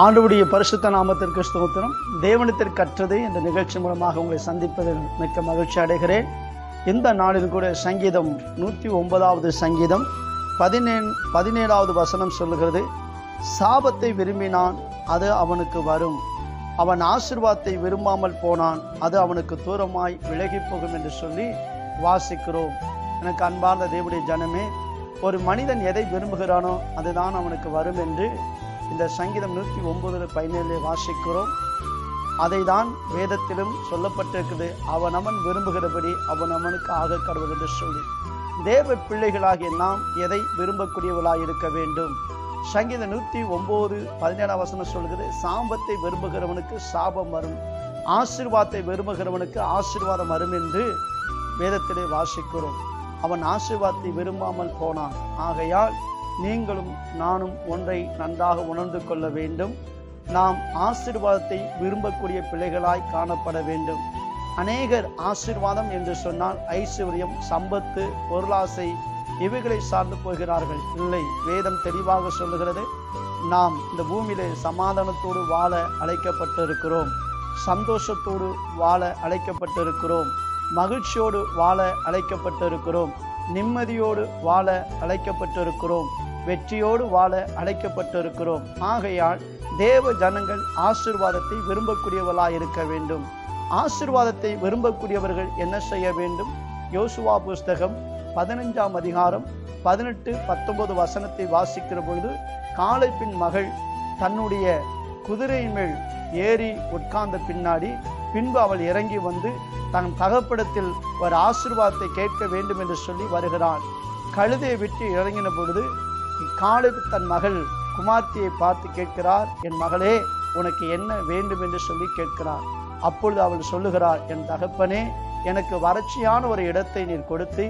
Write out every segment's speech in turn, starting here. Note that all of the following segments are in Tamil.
ஆண்டுடைய பரிசுத்த நாமத்திற்கு ஸ்தோத்திரம். தேவனத்திற்கு கற்றது என்ற நிகழ்ச்சி மூலமாக உங்களை சந்திப்பதில் மிக்க மகிழ்ச்சி அடைகிறேன். இந்த நாளில் கூட சங்கீதம் நூற்றி ஒன்பதாவது சங்கீதம் பதினே பதினேழாவது வசனம் சொல்லுகிறது. சாபத்தை விரும்பினான் அது அவனுக்கு வரும். அவன் ஆசிர்வாதத்தை விரும்பாமல் போனான் அது அவனுக்கு தூரமாய் விலகி போகும் என்று சொல்லி வாசிக்கிறோம். எனக்கு அன்பார்ந்த தேவனுடைய ஜனமே ஒரு மனிதன் எதை விரும்புகிறானோ அதுதான் அவனுக்கு வரும் என்று இந்த சங்கீதம் நூற்றி ஒன்பதுல பதினேழு வாசிக்கிறோம். அதை தான் வேதத்திலும் சொல்லப்பட்டிருக்குது. அவன் அவன் விரும்புகிறபடி அவன் அவனுக்கு ஆக கடவுள் என்று சொல்லி. தேவ பிள்ளைகளாகிய நாம் எதை விரும்பக்கூடியவர்களாக இருக்க வேண்டும்? சங்கீதம் நூற்றி ஒன்பது பதினேழாம் வசனம் சொல்கிறது சாம்பத்தை விரும்புகிறவனுக்கு சாபம் வரும். ஆசீர்வாதத்தை விரும்புகிறவனுக்கு ஆசீர்வாதம் வரும் என்று வேதத்திலே வாசிக்கிறோம். அவன் ஆசீர்வாதத்தை விரும்பாமல் போனான். ஆகையால் நீங்களும் நானும் ஒன்றை நன்றாக உணர்ந்து கொள்ள வேண்டும். நாம் ஆசிர்வாதத்தை விரும்பக்கூடிய பிள்ளைகளாய் காணப்பட வேண்டும். அநேகர் ஆசீர்வாதம் என்று சொன்னால் ஐஸ்வர்யம் சம்பத்து பொருளாசை இவைகளை சார்ந்து போகிறார்கள். இல்லை வேதம் தெளிவாக சொல்லுகிறது நாம் இந்த பூமியிலே சமாதானத்தோடு வாழ அழைக்கப்பட்டிருக்கிறோம். சந்தோஷத்தோடு வாழ அழைக்கப்பட்டிருக்கிறோம். மகிழ்ச்சியோடு வாழ அழைக்கப்பட்டிருக்கிறோம். நிம்மதியோடு வாழ அழைக்கப்பட்டிருக்கிறோம். வெற்றியோடு வாழ அழைக்கப்பட்டிருக்கிறோம். ஆகையால் தேவ ஜனங்கள் ஆசிர்வாதத்தை விரும்பக்கூடியவர்களாக இருக்க வேண்டும். ஆசிர்வாதத்தை விரும்பக்கூடியவர்கள் என்ன செய்ய வேண்டும்? யோசுவா புஸ்தகம் பதினஞ்சாம் அதிகாரம் பதினெட்டு பத்தொன்பது வசனத்தை வாசிக்கிற பொழுது காலைப்பின் மகள் தன்னுடைய குதிரையின் மேல் ஏறி உட்கார்ந்த பின்னாடி பின்பு அவள் இறங்கி வந்து தன் தகப்படத்தில் ஒரு ஆசிர்வாதத்தை கேட்க வேண்டும் என்று சொல்லி வருகிறாள். கழுதையை விட்டு இறங்கின பொழுது காலை தன் மகள் குமார்த்தியை பார்த்து கேட்கிறார் என் மகளே உனக்கு என்ன வேண்டும் என்று சொல்லி கேட்கிறார். அப்பொழுது அவள் சொல்லுகிறாள் என் தகப்பனே எனக்கு வறட்சியான ஒரு இடத்தை நீர் கொடுத்து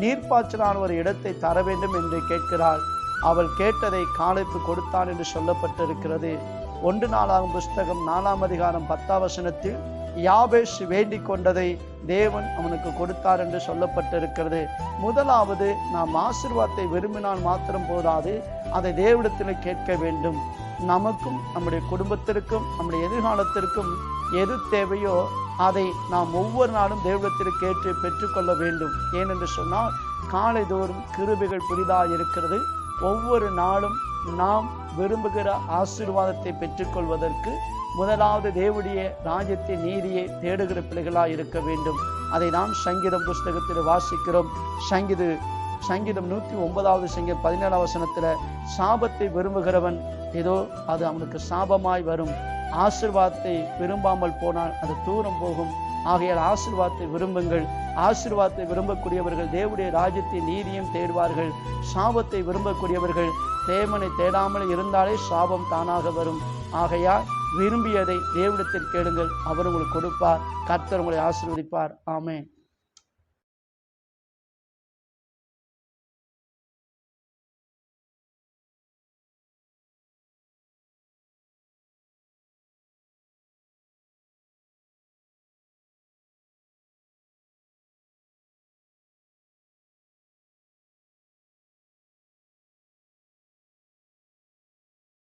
நீர்ப்பாய்ச்சலான ஒரு இடத்தை தர வேண்டும் என்று கேட்கிறாள். அவள் கேட்டதை காலைப்பு கொடுத்தான் என்று சொல்லப்பட்டிருக்கிறது. ஒன்று நாளாகும் புஸ்தகம் நாலாம் அதிகாரம் பத்தாம் வசனத்தில் யாபேஷ் வேண்டிக் கொண்டதை தேவன் அவனுக்கு கொடுத்தார் என்று சொல்லப்பட்டிருக்கிறது. முதலாவது நாம் ஆசிர்வாதத்தை விரும்பினால் மாத்திரம் போதாது அதை தேவனிடத்தில் கேட்க வேண்டும். நமக்கும் நம்முடைய குடும்பத்திற்கும் நம்முடைய எதிர்காலத்திற்கும் எது தேவையோ அதை நாம் ஒவ்வொரு நாளும் தேவனத்தில் கேட்டு பெற்றுக்கொள்ள வேண்டும். ஏனென்று சொன்னால் காலை தோறும் கிருபிகள் புதிதாக இருக்கிறது. ஒவ்வொரு நாளும் நாம் விரும்புகிற ஆசீர்வாதத்தை பெற்றுக்கொள்வதற்கு முதலாவது தேவடைய ராஜ்யத்தின் நீதியை தேடுகிற பிள்ளைகளாக இருக்க வேண்டும். அதை நாம் சங்கீதம் புஸ்தகத்தில் வாசிக்கிறோம். சங்கீது சங்கீதம் நூற்றி ஒன்பதாவது சங்கீதம் பதினேழாம் வசனத்தில் சாபத்தை விரும்புகிறவன் ஏதோ அது அவனுக்கு சாபமாய் வரும். ஆசிர்வாதத்தை விரும்பாமல் போனால் அது தூரம் போகும். ஆகையால் ஆசிர்வாதத்தை விரும்புங்கள். ஆசிர்வாதத்தை விரும்பக்கூடியவர்கள் தேவடைய ராஜ்யத்தின் நீதியும் தேடுவார்கள். சாபத்தை விரும்பக்கூடியவர்கள் தேவனை தேடாமல் இருந்தாலே சாபம் தானாக வரும். ஆகையால் விரும்பியதை தேவனிடத்தில் கேளுங்கள். அவர் உங்களுக்கு கொடுப்பார். கர்த்தர் உங்களை ஆசீர்வதிப்பார். ஆமென்.